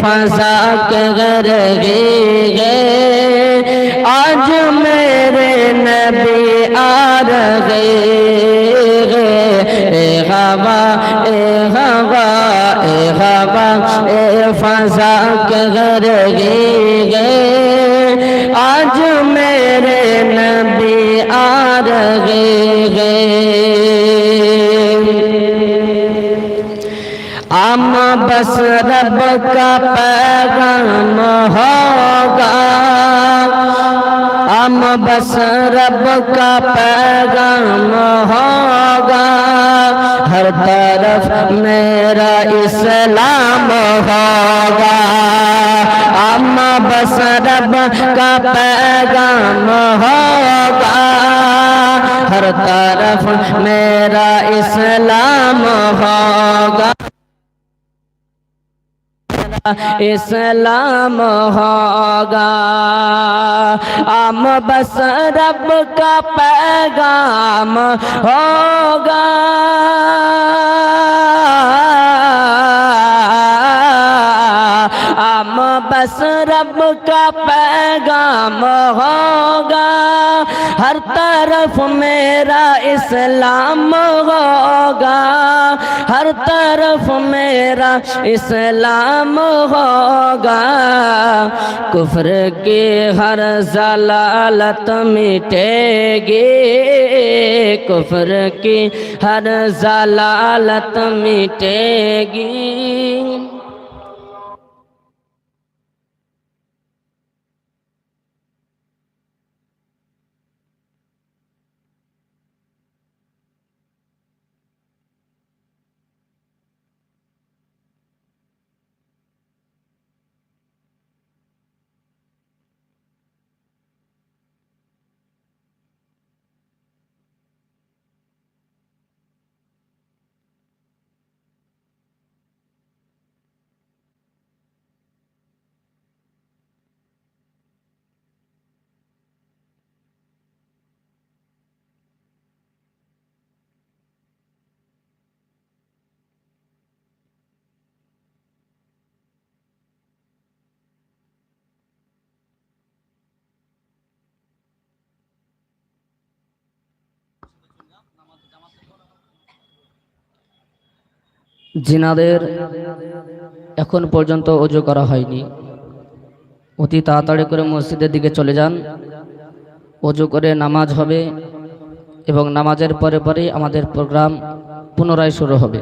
فضا کے گھر گئے آج میرے نبی آ رہے اے ہوا اے ہوا اے ہوا اے فضا کے گھر گئے آج میرے نبی آ رہے آم بس رب کا پیغام ہوگا۔ ہم بس رب کا پیغام ہوگا۔ ہر طرف میرا اسلام ہوگا۔ ہم بس رب کا پیغام ہوگا۔ ہر طرف میرا اسلام ہوگا۔ اسلام ہوگا ہم بس رب کا پیغام ہوگا ہم رب کا پیغام ہوگا، ہر طرف میرا اسلام ہوگا، ہر طرف میرا اسلام ہوگا۔ کفر کی ہر ضلالت مٹے گی، کفر کی ہر ضلالت مٹے گی۔ জিনাদের এখন পর্যন্ত অজু করা হয়নি। অতি তাড়াতাড়ি করে মসজিদের দিকে চলে যান। অজু করে নামাজ হবে এবং নামাজের পরে পরেই আমাদের প্রোগ্রাম পুনরায় শুরু হবে।